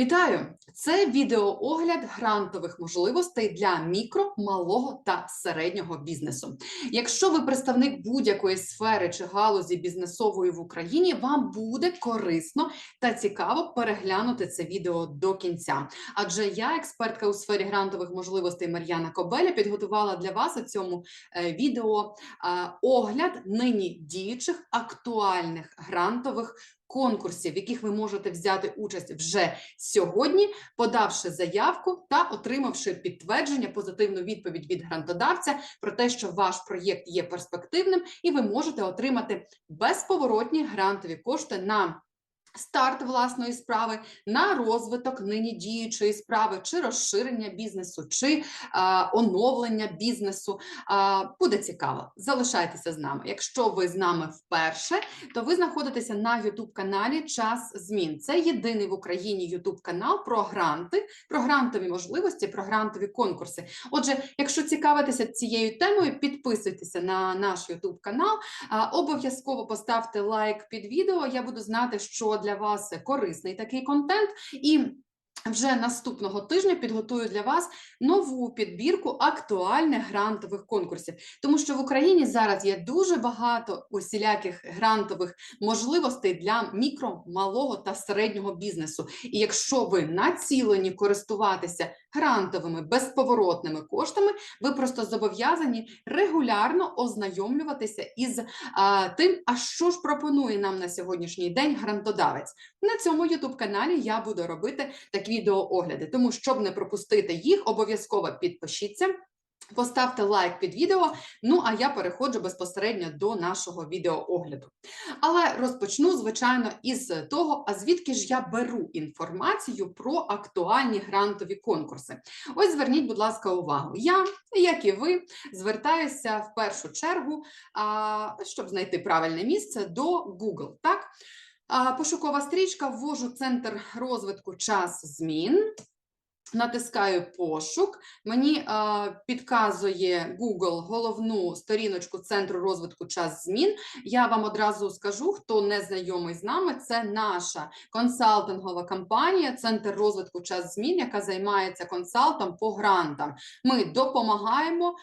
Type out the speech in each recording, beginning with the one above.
Вітаю! Це відеоогляд грантових можливостей для мікро, малого та середнього бізнесу. Якщо ви представник будь-якої сфери чи галузі бізнесової в Україні, вам буде корисно та цікаво переглянути це відео до кінця. Адже я, експертка у сфері грантових можливостей Мар'яна Кобеля, підготувала для вас у цьому е, відео е, огляд нині діючих актуальних грантових конкурсів, в яких ви можете взяти участь вже сьогодні, подавши заявку та отримавши підтвердження, позитивну відповідь від грантодавця про те, що ваш проєкт є перспективним, і ви можете отримати безповоротні грантові кошти на Старт власної справи на розвиток нині діючої справи, чи розширення бізнесу, чи а, оновлення бізнесу. А, буде цікаво. Залишайтеся з нами. Якщо ви з нами вперше, то ви знаходитеся на youtube каналі Час Змін. Це єдиний в Україні youtube канал про гранти, про грантові можливості, про грантові конкурси. Отже, якщо цікавитеся цією темою, підписуйтеся на наш youtube канал. Обов'язково поставте лайк під відео. Я буду знати, що для вас корисний такий контент. І вже наступного тижня підготую для вас нову підбірку актуальних грантових конкурсів, тому що в Україні зараз є дуже багато усіляких грантових можливостей для мікро, малого та середнього бізнесу. І якщо ви націлені користуватися грантовими безповоротними коштами, ви просто зобов'язані регулярно ознайомлюватися із а, тим, а що ж пропонує нам на сьогоднішній день грантодавець. На цьому youtube каналі я буду робити такі відеоогляди, тому щоб не пропустити їх, обов'язково підпишіться. Поставте лайк під відео, ну а я переходжу безпосередньо до нашого відеоогляду. Але розпочну, звичайно, із того, а звідки ж я беру інформацію про актуальні грантові конкурси. Ось зверніть, будь ласка, увагу. Я, як і ви, звертаюся в першу чергу, щоб знайти правильне місце до Google. Так? Пошукова стрічка, ввожу центр розвитку час змін. Натискаю пошук, мені е, підказує Google головну сторіночку Центру розвитку час змін. Я вам одразу скажу, хто не знайомий з нами, це наша консалтингова компанія, Центр розвитку час змін, яка займається консалтом по грантам. Ми допомагаємо е,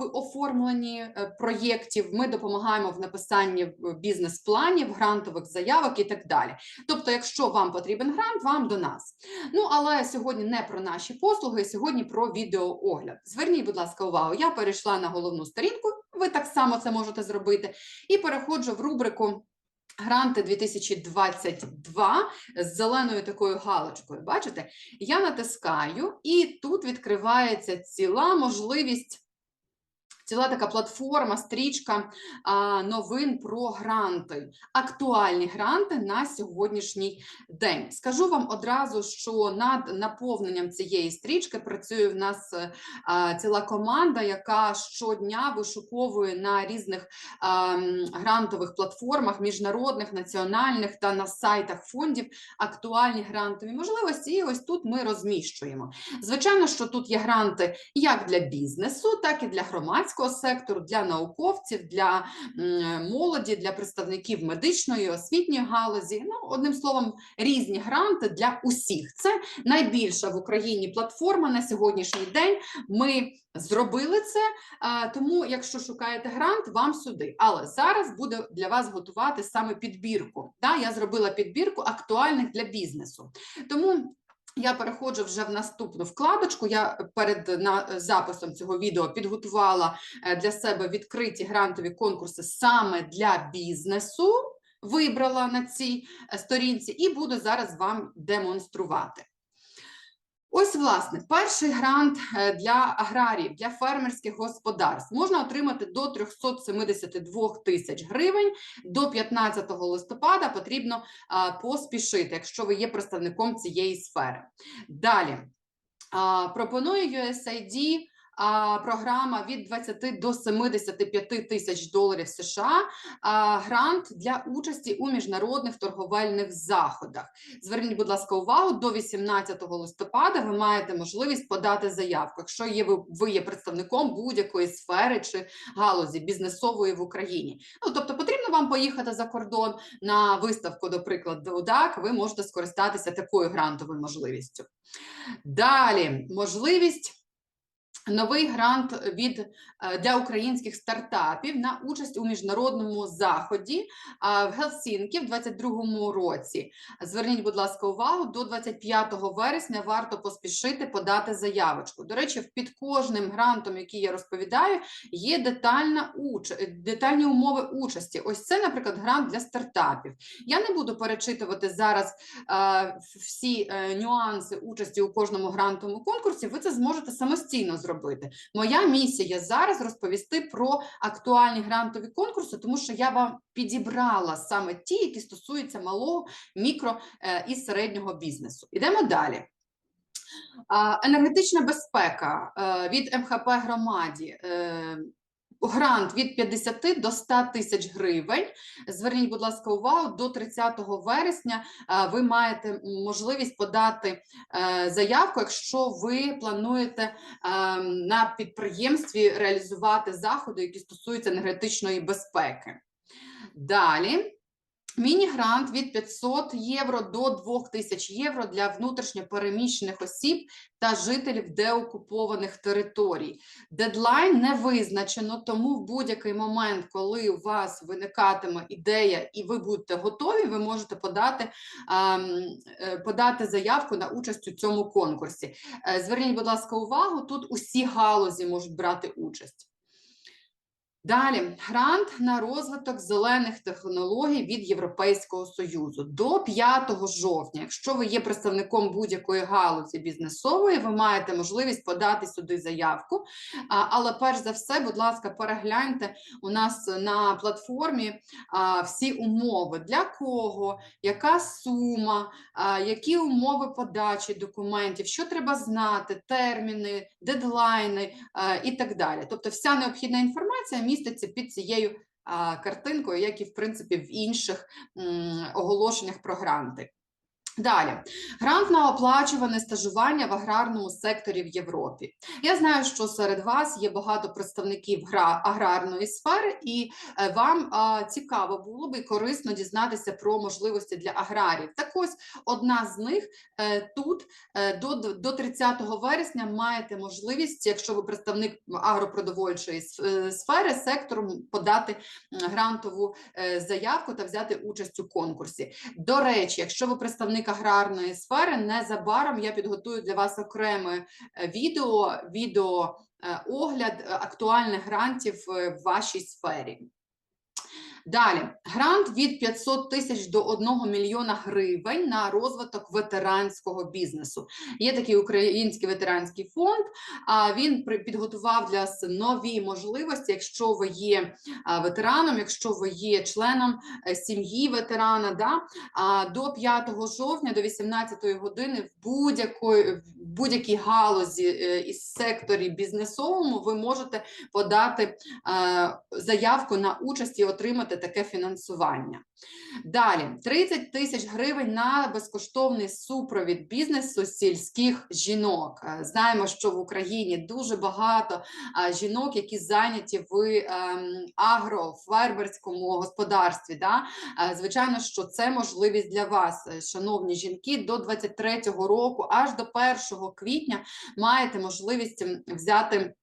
в оформленні е, проєктів, ми допомагаємо в написанні бізнес-планів, грантових заявок і так далі. Тобто, якщо вам потрібен грант, вам до нас. Ну але сьогодні не про наші послуги, сьогодні про відеоогляд. Зверніть, будь ласка, увагу. Я перейшла на головну сторінку, ви так само це можете зробити, і переходжу в рубрику. Гранти 2022 з зеленою такою галочкою. Бачите? Я натискаю, і тут відкривається ціла можливість ціла така платформа, стрічка новин про гранти, актуальні гранти на сьогоднішній день. Скажу вам одразу, що над наповненням цієї стрічки працює в нас а, ціла команда, яка щодня вишуковує на різних грантових платформах, міжнародних, національних та на сайтах фондів актуальні грантові можливості. І ось тут ми розміщуємо. Звичайно, що тут є гранти як для бізнесу, так і для громадського сектору, для науковців, для молоді, для представників медичної, освітньої галузі. Ну, одним словом, різні гранти для усіх. Це найбільша в Україні платформа на сьогоднішній день. Ми зробили це, тому, якщо шукаєте грант, вам сюди. Але зараз буде для вас готувати саме підбірку. Я зробила підбірку актуальних для бізнесу. Тому я переходжу вже в наступну вкладочку. Я перед на, записом цього відео підготувала е, для себе відкриті грантові конкурси саме для бізнесу. Вибрала на цій е, сторінці і буду зараз вам демонструвати. Ось, власне, перший грант е, для аграріїв, для фермерських господарств можна отримати до 372 тисяч гривень. До 15 листопада потрібно поспішити, якщо ви є представником цієї сфери. Далі пропонує USAID програма від 20 до 75 тисяч доларів США, грант для участі у міжнародних торговельних заходах. Зверніть, будь ласка, увагу, до 18 листопада ви маєте можливість подати заявку, якщо є ви, ви є представником будь-якої сфери чи галузі бізнесової в Україні. Ну тобто потрібно вам поїхати за кордон на виставку, до прикладу, так, ви можете скористатися такою грантовою можливістю. Далі можливість. Новий грант від е, для українських стартапів на участь у міжнародному заході в Гелсінкі в 2022 році. Зверніть, будь ласка, увагу до 25 вересня. Варто поспішити подати заявочку. До речі, під кожним грантом, який я розповідаю, є детальна уч... детальні умови участі. Ось це, наприклад, грант для стартапів. Я не буду перечитувати зараз е, всі е, нюанси участі у кожному грантовому конкурсі. Ви це зможете самостійно зробити зробити. Моя місія зараз розповісти про актуальні грантові конкурси, тому що я вам підібрала саме ті, які стосуються малого, мікро е, і середнього бізнесу. Ідемо далі. Енергетична безпека е, від МХП громаді. Грант від 50 до 100 тисяч гривень. Зверніть, будь ласка, увагу до 30 вересня. Е, ви маєте можливість подати е, заявку, якщо ви плануєте е, на підприємстві реалізувати заходи, які стосуються енергетичної безпеки. Далі. Міні-грант від 500 євро до 2000 євро для внутрішньопереміщених осіб та жителів деокупованих територій. Дедлайн не визначено, тому в будь-який момент, коли у вас виникатиме ідея і ви будете готові, ви можете подати, ем, е, подати заявку на участь у цьому конкурсі. Е, зверніть, будь ласка, увагу, тут усі галузі можуть брати участь. Далі. Грант на розвиток зелених технологій від Європейського союзу. До 5 жовтня. Якщо ви є представником будь-якої галузі бізнесової, ви маєте можливість подати сюди заявку. Але перш за все, будь ласка, перегляньте у нас на платформі всі умови. Для кого, яка сума, які умови подачі документів, що треба знати, терміни, дедлайни і так далі. Тобто, вся необхідна інформація міститься під цією картинкою, як і в принципі в інших оголошеннях про гранти. Далі, грант на оплачуване стажування в аграрному секторі в Європі. Я знаю, що серед вас є багато представників аграрної сфери, і е, вам цікаво було би корисно дізнатися про можливості для аграрів. Так ось одна з них е, тут е, до 30 вересня маєте можливість, якщо ви представник агропродовольчої сфери, сектору подати грантову заявку та взяти участь у конкурсі. До речі, якщо ви представник аграрної сфери. Незабаром я підготую для вас окреме е, відео, відео е, огляд е, актуальних грантів в вашій сфері. Далі грант від 500 тисяч до 1 мільйона гривень на розвиток ветеранського бізнесу. Є такий український ветеранський фонд. А він підготував для нас нові можливості, якщо ви є ветераном, якщо ви є членом е, сім'ї ветерана. Да? До 5 жовтня, до 18 години, в будь-якій галузі е, із секторі бізнесовому ви можете подати е, заявку на участь і отримати таке фінансування. Далі 30 тисяч гривень на безкоштовний супровід бізнесу сільських жінок. Е, знаємо, що в Україні дуже багато жінок, які зайняті в ем, агрофермерському господарстві. Да? Звичайно, що це можливість для вас, шановні жінки, до 23-го року, аж до 1 квітня маєте можливість взяти е,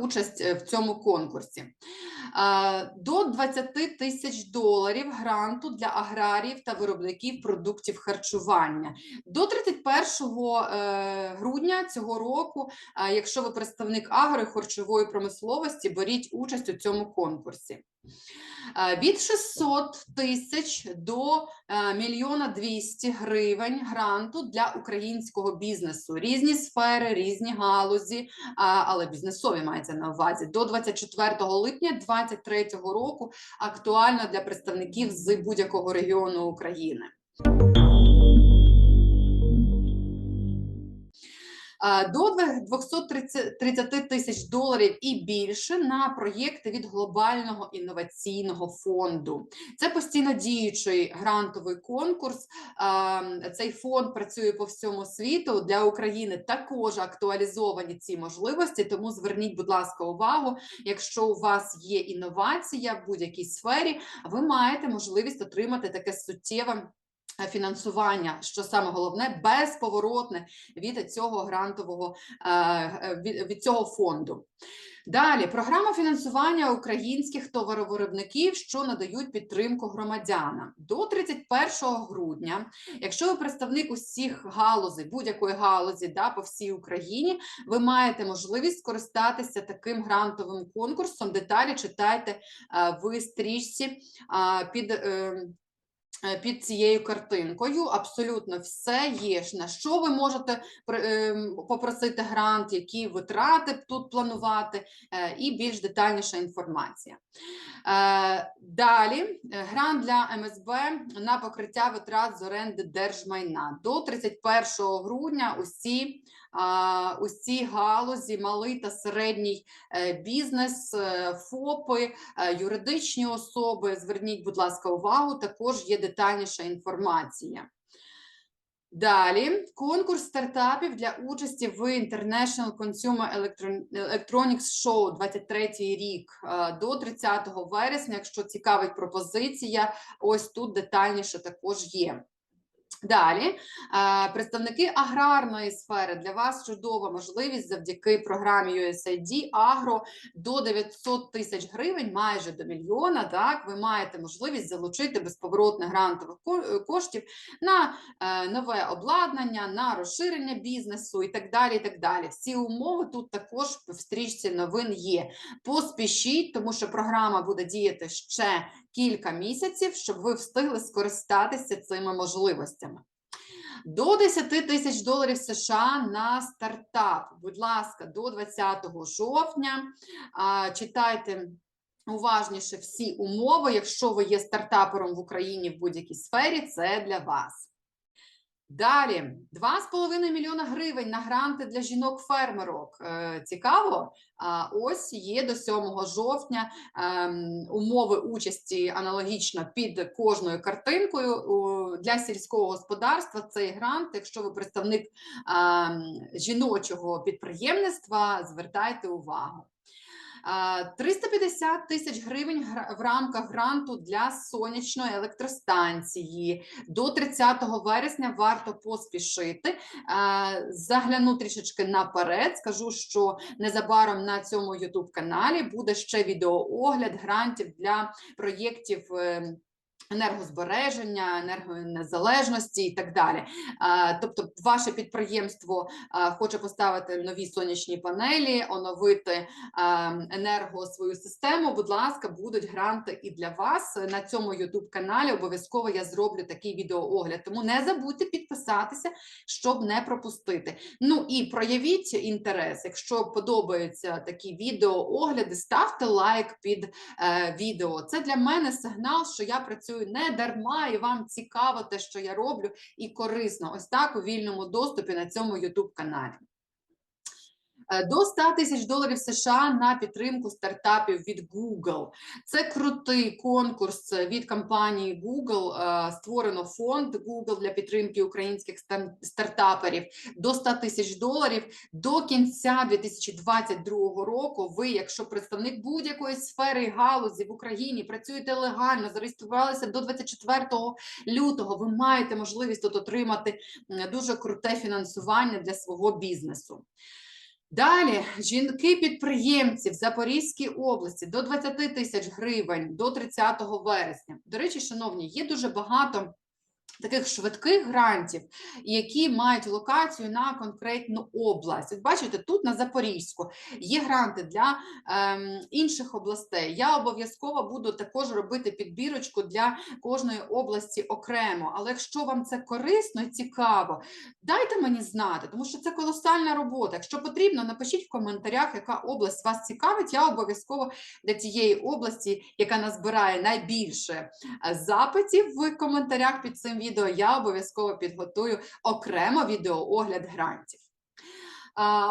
участь е, в цьому конкурсі. Е, до 20 тисяч доларів гранту для аграріїв та виробників продуктів харчування. До 31 грудня цього року, якщо ви представник агро харчової промисловості, беріть участь у цьому конкурсі. Е, від 600 тисяч до е, мільйона 200 гривень гранту для українського бізнесу. Різні сфери, різні галузі, але бізнесові мається на увазі. До 24 липня 2023 року актуально для представників з будь-якого регіону України. До 230 тисяч доларів і більше на проєкти від глобального інноваційного фонду. Це постійно діючий грантовий конкурс. Цей фонд працює по всьому світу. Для України також актуалізовані ці можливості. Тому зверніть, будь ласка, увагу. Якщо у вас є інновація в будь-якій сфері, ви маєте можливість отримати таке суттєве. Е, Фінансування, що саме головне, безповоротне від цього грантового е, е, від, цього фонду. Далі програма фінансування українських товаровиробників, що надають підтримку громадянам до 31 грудня. Якщо ви представник усіх галузей, будь-якої галузі, да, по всій Україні, ви маєте можливість скористатися таким грантовим конкурсом. Деталі читайте в стрічці під. Е, Під цією картинкою абсолютно все є. На що ви можете ем, попросити грант, які витрати тут планувати, е, і більш детальніша інформація. Е, Далі грант для МСБ на покриття витрат з оренди держмайна до 31 грудня. Усі а, усі галузі, малий та середній е, бізнес, е, ФОПи, е, юридичні особи. Зверніть, будь ласка, увагу. Також є детальніша інформація. Далі конкурс стартапів для участі в International Consumer Electronics Show 23 рік до 30 вересня. Якщо цікавить пропозиція, ось тут детальніше також є. Далі е, представники аграрної сфери для вас чудова можливість завдяки програмі USAID Агро до 900 тисяч гривень, майже до мільйона. Так, ви маєте можливість залучити безповоротне грантових е, коштів на е, нове обладнання, на розширення бізнесу і так далі. І так далі. Всі умови тут також в стрічці новин є. Поспішіть, тому що програма буде діяти ще кілька місяців, щоб ви встигли скористатися цими можливостями. До 10 тисяч доларів США на стартап. Будь ласка, до 20 жовтня. Читайте уважніше всі умови. Якщо ви є стартапером в Україні в будь-якій сфері, це для вас. Далі 2,5 мільйона гривень на гранти для жінок-фермерок. Е, Цікаво. Ось є до 7 жовтня ем, умови участі аналогічно під кожною картинкою для сільського господарства. Цей грант, якщо ви представник ем, жіночого підприємництва, звертайте увагу. А, 350 тисяч гривень в рамках гранту для сонячної електростанції. До 30 вересня варто поспішити. Загляну трішечки наперед. Скажу, що незабаром на цьому youtube каналі буде ще відеоогляд грантів для проєктів. Енергозбереження, енергонезалежності і так далі. Тобто, ваше підприємство хоче поставити нові сонячні панелі, оновити енерго свою систему. Будь ласка, будуть гранти і для вас на цьому youtube каналі. Обов'язково я зроблю такий відеоогляд. Тому не забудьте підписатися, щоб не пропустити. Ну і проявіть інтерес. Якщо подобаються такі відеоогляди, ставте лайк під е, відео. Це для мене сигнал, що я працюю не дарма, і вам цікаво те, що я роблю, і корисно. Ось так у вільному доступі на цьому youtube каналі. Е, До 100 тисяч доларів США на підтримку стартапів від Google. Це крутий конкурс від компанії Google. Е, Створено фонд Google для підтримки українських стартаперів до 100 тисяч доларів. До кінця 2022 року. Ви, якщо представник будь-якої сфери галузі в Україні, працюєте легально, зареєструвалися до 24 лютого. Ви маєте можливість тут отримати дуже круте фінансування для свого бізнесу. Далі жінки-підприємці в Запорізькій області до 20 тисяч гривень до 30 вересня. До речі, шановні, є дуже багато. Таких швидких грантів, які мають локацію на конкретну область. От бачите, тут на Запорізьку є гранти для ем, інших областей. Я обов'язково буду також робити підбірочку для кожної області окремо. Але якщо вам це корисно і цікаво, дайте мені знати, тому що це колосальна робота. Якщо потрібно, напишіть в коментарях, яка область вас цікавить. Я обов'язково для тієї області, яка назбирає найбільше е, запитів в коментарях під цим відео, я обов'язково підготую окремо відеоогляд грантів.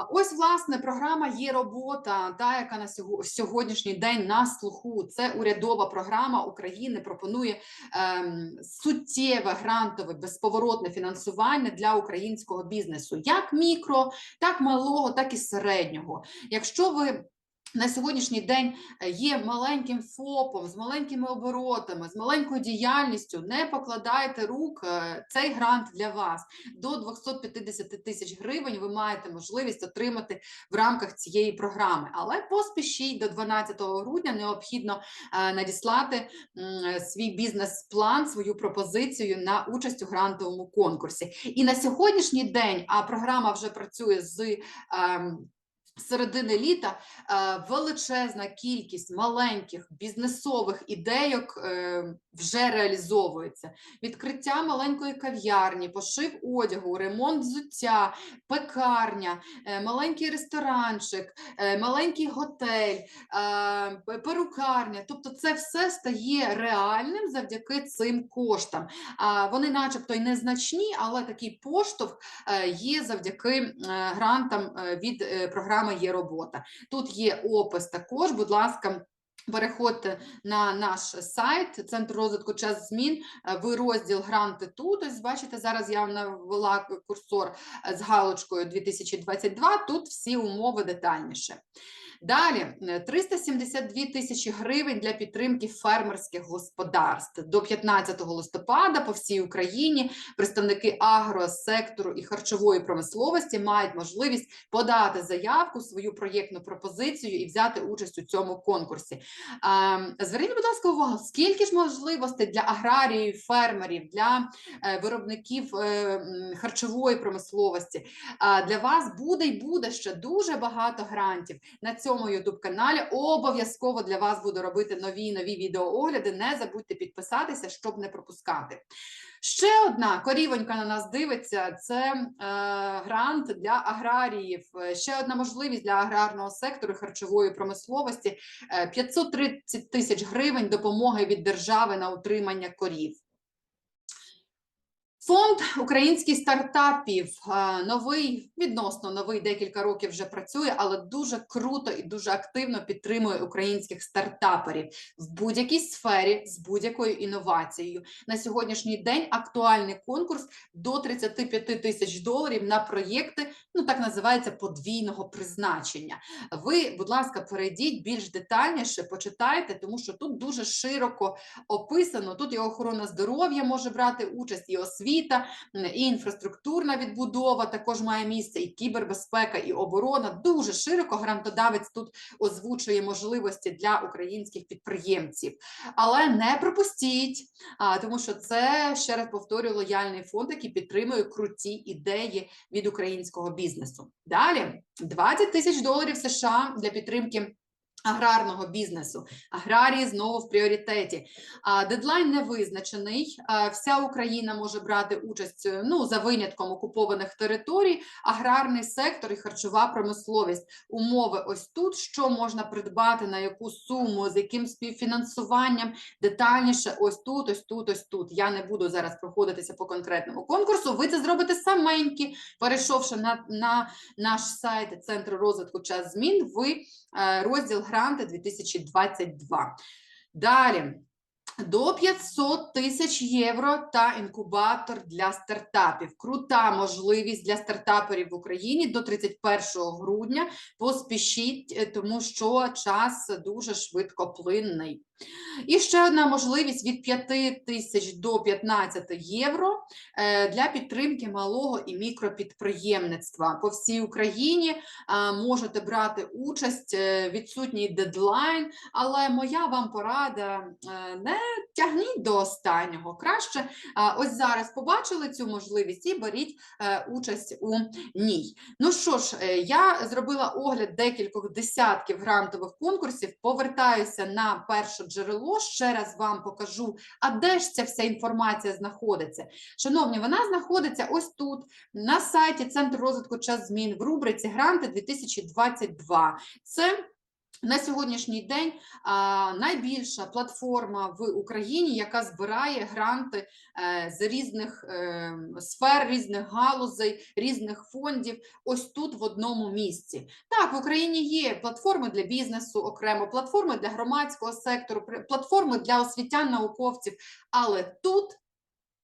Ось власне програма є робота, та яка на сьогоднішній день на слуху. Це урядова програма України. Пропонує ем, суттєве грантове безповоротне фінансування для українського бізнесу, як мікро, так малого, так і середнього. Якщо ви на сьогоднішній день е, є маленьким ФОПом з маленькими оборотами, з маленькою діяльністю, не покладайте рук. е, Цей грант для вас до 250 тисяч гривень. Ви маєте можливість отримати в рамках цієї програми. Але поспішіть до 12 грудня необхідно е, надіслати свій бізнес-план, свою пропозицію на участь у грантовому конкурсі. І на сьогоднішній день, а програма вже працює з. Середини літа е, величезна кількість маленьких бізнесових ідейок е, вже реалізовується. Відкриття маленької кав'ярні, пошив одягу, ремонт взуття, пекарня, е, маленький ресторанчик, маленький готель, перукарня. Тобто, це все стає реальним завдяки цим коштам. Вони, начебто, й незначні, але такий поштовх є завдяки грантам від е, програми Є робота. Тут є опис також, будь ласка. Переходьте на наш сайт Центр розвитку час змін. е, Ви розділ гранти тут. Ось бачите, зараз я навела курсор е, з галочкою 2022. Тут всі умови детальніше. Далі е, 372 тисячі гривень для підтримки фермерських господарств до 15 листопада по всій Україні. Представники агросектору і харчової промисловості мають можливість подати заявку, свою проєктну пропозицію і взяти участь у цьому конкурсі. Зверніть, будь ласка, увагу, скільки ж можливостей для аграріїв, фермерів, для е, виробників е, харчової промисловості. Для вас буде і буде ще дуже багато грантів на цьому youtube каналі. Обов'язково для вас буду робити нові нові відеоогляди. Не забудьте підписатися, щоб не пропускати. Ще одна корівонька на нас дивиться: це е, грант для аграріїв. Е, Ще одна можливість для аграрного сектору харчової промисловості: е, 530 тисяч гривень допомоги від держави на утримання корів. Фонд українських стартапів е, новий, відносно новий, декілька років вже працює, але дуже круто і дуже активно підтримує українських стартаперів в будь-якій сфері з будь-якою інновацією. На сьогоднішній день актуальний конкурс до 35 тисяч доларів на проєкти, ну так називається подвійного призначення. Ви, будь ласка, перейдіть більш детальніше, почитайте, тому що тут дуже широко описано. Тут і охорона здоров'я може брати участь, і освіта, м, і інфраструктурна відбудова також має місце, і кібербезпека, і оборона. Дуже широко грантодавець тут озвучує можливості для українських підприємців. Але не пропустіть, тому що це ще раз повторюю лояльний фонд, який підтримує круті ідеї від українського бізнесу. Далі 20 тисяч доларів США для підтримки. Аграрного бізнесу, аграрії знову в пріоритеті. А, Дедлайн не визначений. Вся Україна може брати участь е, ну за винятком окупованих територій, аграрний сектор і харчова промисловість. Умови ось тут, що можна придбати, на яку суму, з яким співфінансуванням, детальніше ось тут, ось тут, ось тут. Я не буду зараз проходитися по конкретному конкурсу. Ви це зробите саменькі, перейшовши на, на наш сайт Центру розвитку час змін. Ви е, розділ гранти 2022. Далі. До 500 тисяч євро та інкубатор для стартапів. Крута можливість для стартаперів в Україні до 31 грудня. Поспішіть, е, тому що час дуже швидкоплинний. І ще одна можливість від 5 тисяч до 15 євро е, для підтримки малого і мікропідприємництва по всій Україні. а, Можете брати участь, е, відсутній дедлайн, але моя вам порада е, не тягніть до останнього. Краще ось зараз побачили цю можливість і беріть е, участь у ній. Ну що ж, е, я зробила огляд декількох десятків грантових конкурсів. Повертаюся на перше джерело. Ще раз вам покажу, а де ж ця вся інформація знаходиться. Шановні, вона знаходиться ось тут, на сайті Центру розвитку час змін в рубриці Гранти 2022. Це на сьогоднішній день найбільша платформа в Україні, яка збирає гранти е, з різних е, сфер, різних галузей, різних фондів. Ось тут в одному місці. Так, в Україні є платформи для бізнесу, окремо платформи для громадського сектору, платформи для освітян, науковців. Але тут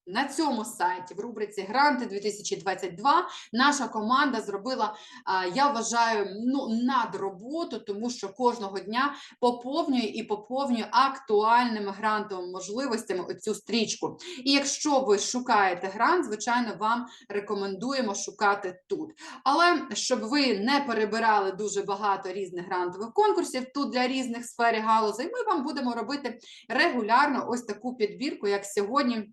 на цьому сайті в рубриці Гранти 2022 наша команда зробила, я вважаю, ну надроботу, тому що кожного дня поповнює і поповнює актуальними грантовими можливостями оцю стрічку. І якщо ви шукаєте грант, звичайно, вам рекомендуємо шукати тут. Але щоб ви не перебирали дуже багато різних грантових конкурсів тут для різних сфер галузей, ми вам будемо робити регулярно ось таку підбірку, як сьогодні.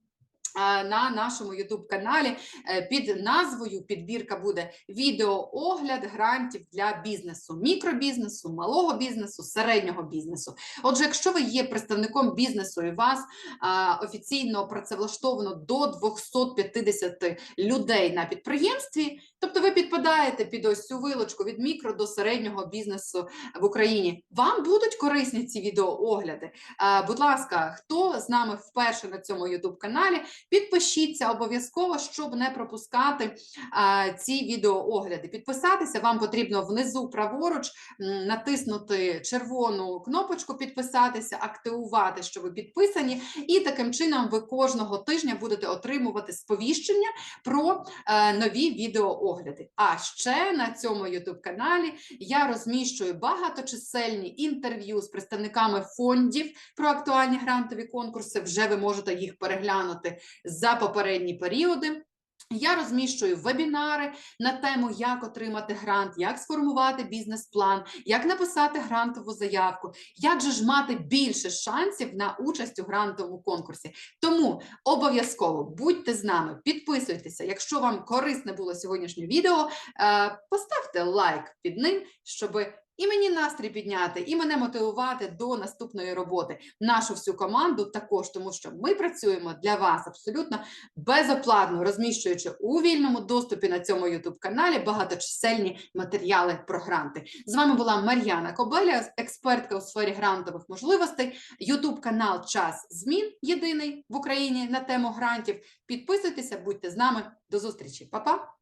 На нашому youtube каналі е, під назвою підбірка буде відеоогляд грантів для бізнесу, мікробізнесу, малого бізнесу, середнього бізнесу. Отже, якщо ви є представником бізнесу і вас офіційно працевлаштовано до 250 людей на підприємстві, тобто ви підпадаєте під ось цю вилочку від мікро до середнього бізнесу в Україні. Вам будуть корисні ці відеоогляди. Будь ласка, хто з нами вперше на цьому youtube каналі, підпишіться обов'язково, щоб не пропускати ці відеоогляди. Підписатися вам потрібно внизу праворуч, натиснути червону кнопочку підписатися, активувати, що ви підписані, і таким чином ви кожного тижня будете отримувати сповіщення про е, нові відеоогляди. А ще на цьому youtube каналі я розміщую багаточисельні інтерв'ю з представниками фондів про актуальні грантові конкурси. Вже ви можете їх переглянути за попередні періоди. Я розміщую вебінари на тему, як отримати грант, як сформувати бізнес-план, як написати грантову заявку, як же ж мати більше шансів на участь у грантовому конкурсі. Тому обов'язково будьте з нами, підписуйтеся. Якщо вам корисне було сьогоднішнє відео, е, поставте лайк під ним, щоби і мені настрій підняти, і мене мотивувати до наступної роботи. Нашу всю команду також, тому що ми працюємо для вас абсолютно безоплатно, розміщуючи у вільному доступі на цьому youtube каналі багаточисельні матеріали про гранти. З вами була Мар'яна Кобеля, експертка у сфері грантових можливостей. youtube канал Час змін єдиний в Україні на тему грантів. Підписуйтеся, будьте з нами. До зустрічі, Па-па!